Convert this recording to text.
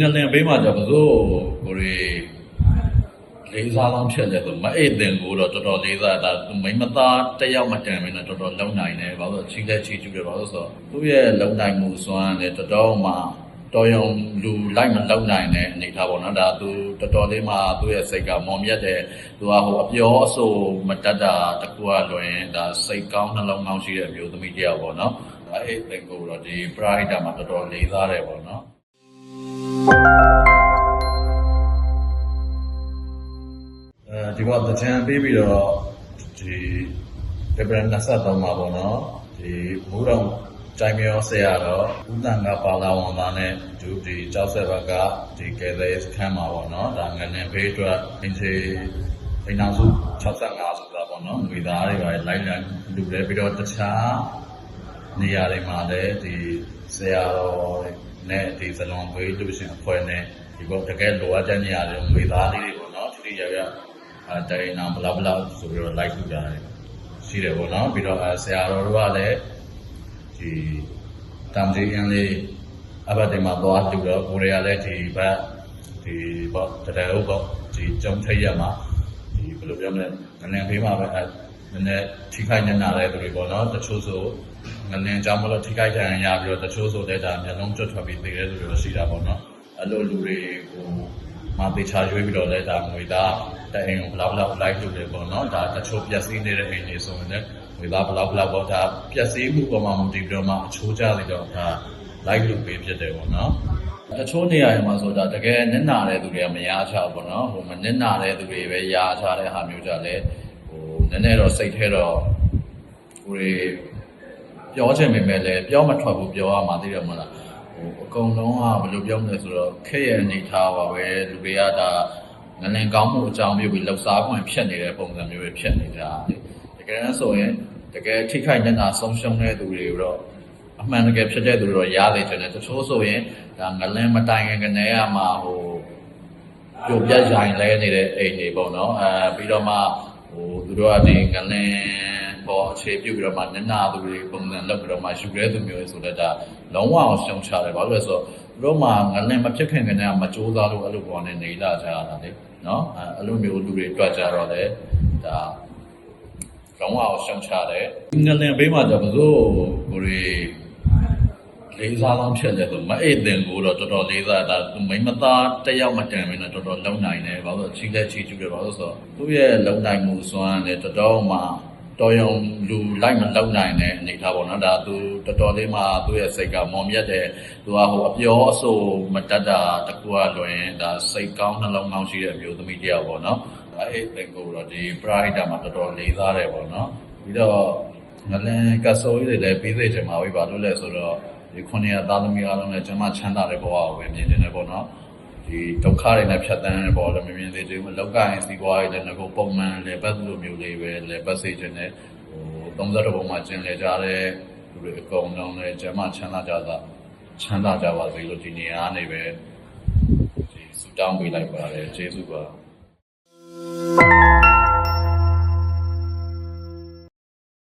ငလင်ဘေးမှာじゃဘစိုးကိုရီလေးစားလောင်းဖြစ်တယ်ဆိုမအိတ်တင်ကိုတော့တော်တော်လေးစားတာသူမိမသားတစ်ယောက်မတန်မင်းနဲ့တော်တော်လုံနိုင်တယ်ဘာလို့လဲချီလက်ချီကျူတယ်ဘာလို့လဲဆိုတော့သူ့ရဲ့လုံနိုင်မှုစွမ်းလည်းတော်တော်မှတော်ရုံလူလိုက်မလုံနိုင်တဲ့အနေထားပေါ့နော်ဒါသူတော်တော်လေးမှသူ့ရဲ့စိတ်ကမော်မြတ်တယ်သူကဟိုအပြောအဆိုမတတ်တာတကူကလွင်ဒါစိတ်ကောင်းနှလုံးကောင်းရှိတဲ့အမျိုးသမီးတစ်ယောက်ပေါ့နော်အဲအိတ်တင်ကိုတော့ဒီ pride မှာတော်တော်လေးစားတယ်ပေါ့နော် အဲဒီဘောတချမ်းပေးပြီးတော့ဒီဖေဗရ23မှာပေါ့နော်ဒီမူးတော်ကြိုင်မြောဆရာတော့ဥဒ္ဒငါပါလာဝန်သားနဲ့ဒီဒီကြောက်ဆက်ဘက်ကဒီကဲတဲ့စခန်းမှာပေါ့နော်ဒါငနေဘေးအတွက်အင်းစီအိမ်နောက်စု65ဆိုတာပေါ့နော်ငွေသားတွေပါလိုက်လံလူလဲပြီးတော့တခြားနေရာတွေမှာလည်းဒီဆရာတော် နဲ့ဒီဇလွန်သွေးလူရှင်အဖွဲ့နဲ့ဒီဘောတကယ်လိုအပ်တဲ့နေရာတွေငွေသားလေးတွေပေါ့နော်ချီရရအဲတိုင်နာဘလာဘလာဆိုပြီးတော့ like လုပ်တာရှိတယ်ပေါ့နော်ပြီးတော့အဲဆရာတော်တို့ကလည်းဒီတမ်ဒီအန်လေးအဘတ်တင်မှာသွားတူတော့ကိုရီးယားလည်းဒီဘက်ဒီပေါ့တတဲဟုတ်ပေါ့ဒီကြုံထိတ်ရမှာဒီဘယ်လိုပြောမလဲငလင်ဖေးမှာပဲအဲ နည်းနည်းထိခိုက်နေတာတဲ့သူတွေပေါ့နော်တချို့ဆိုငလင်ကြောင့်မလို့ထိခိုက်ကြရပြီးတော့တချို့ဆိုလည်းဒါမျက်လုံးကျွတ်ထွက်ပြီးသေတဲ့သူတွေရှိတာပေါ့နော်အဲ့လိုလူတွေကိုမတေချာရွေးပြီးတော့လဲဒါငွေသားတဲ့အိမ်ကိုဘလောက်ဘလောက်လိုက်လို့လေပေါ့နော်ဒါတချို့ပျက်စီးနေတဲ့အိမ်တွေဆိုရင်လည်းငွေသားဘလောက်ဘလောက်ပေါ့ဒါပျက်စီးမှုပေါ်မှာမူတည်ပြီးတော့မှအချိုးကျပြီးတော့ဒါလိုက်လို့ပေးဖြစ်တယ်ပေါ့နော်တချို့နေရာတွေမှာဆိုတာတကယ်နစ်နာတဲ့သူတွေကမရချဘူးပေါ့နော်ဟိုမနစ်နာတဲ့သူတွေပဲရချတဲ့ဟာမျိုးကြလဲဟို နည်းနည်းတော့စိတ်ထဲတော့ကိုယ်ပြောချင်ပေမဲ့လည်းပြောမထွက်ဘူးပြောရမှသိတယ်မဟုတ်လားဟိုအကုန်လုံးကဘယ်လိုပြောမလဲဆိုတော့ခက်ရဲ့အနေထားပါပဲလူတွေကဒါငလင်ကောင်းမှုအကြောင်းပြုပြီးလှုပ်ရှားခွင့်ဖြစ်နေတဲ့ပုံစံမျိုးပဲဖြစ်နေကြတယ်တကယ်တမ်းဆိုရင်တကယ်ထိခိုက်နေတာဆုံးရှုံးတဲ့သူတွေတော့အမှန်တကယ်ဖြစ်တဲ့သူတွေတော့ရလေတယ်တချို့ဆိုရင်ဒါငလင်မတိုင်ခင်ကနေကမှဟိုပြုတ်ပြတ်ရိုင်လဲနေတဲ့အိမ်တွေပေါ့နော်အဲပြီးတော့မှ ဟိုသူတို့ကဒီငလင်ပေါ်အခြေပြုပြီးတော့မှနစ်နာသူတွေပုံစံလုပ်ပြီးတော့မှယူရဲသူမျိုးဆိုတော့ဒါလုံးဝအောင်ရှုံချတယ်ဘာလို့လဲဆိုတော့သူတို့မှငလင်မဖြစ်ခင်ကတည်းကမကြိုးစားလို့အဲ့လိုပေါ်နေနေလာကြတာလေနော်အဲအဲ့လိုမျိုးလူတွေတွက်ကြတော့လေဒါလုံးဝအောင်ရှုံချတယ်ငလင်ဘေးမှာじゃဘစိုးကိုရီ လေးစားလောင်းဖြစ်တယ်ဆိုမအိတ်တင်ကိုတော့တော်တော်လေးစားတာသူမိမသားတစ်ယောက်မတန်မင်းနဲ့တော်တော်လုံနိုင်တယ်ဘာလို့လဲချီလက်ချီကျူတယ်ဘာလို့ဆိုတော့သူ့ရဲ့လုံနိုင်မှုစွမ်းလည်းတော်တော်မှတော်ရုံလူလိုက်မလုံနိုင်တဲ့အနေထားပေါ့နော်ဒါသူတော်တော်လေးမှသူ့ရဲ့စိတ်ကမော်မြတ်တယ်သူကဟိုအပြောအဆိုမတတ်တာတကူကလွင်ဒါစိတ်ကောင်းနှလုံးကောင်းရှိတဲ့အမျိုးသမီးတစ်ယောက်ပေါ့နော်အဲအဲ့တင်ကိုတော့ဒီ pride မှာတော်တော်လေးစားတယ်ပေါ့နော်ပြီးတော့ငလန်ကဆိုးကြီးတွေလည်းပြီးသေးချင်ပါပြီဘာလို့လဲဆိုတော့ ဒီခုနှစ်ရသားသမီးအားလုံးလည်းကျွန်မချမ်းသာတဲ့ဘဝကိုပဲမြင်နေတယ်ပေါ့နော်ဒီဒုက္ခတွေနဲ့ဖြတ်တန်းတဲ့ပေါ်လည်းမမြင်သေးသေးဘူးလောက်ကရင်စီးပွားရေးလည်းငါကပုံမှန်လည်းပတ်လိုမျိုးလေးပဲလည်းပတ်စေခြင်းနဲ့ဟို30ပုံမှာကျင်လေကြတဲ့လူတွေအကုန်လုံးလည်းကျမချမ်းသာကြတာချမ်းသာကြပါစေလို့ဒီနေရာကနေပဲဒီဆူတောင်းပေးလိုက်ပါတယ်ကျေးဇူးပါ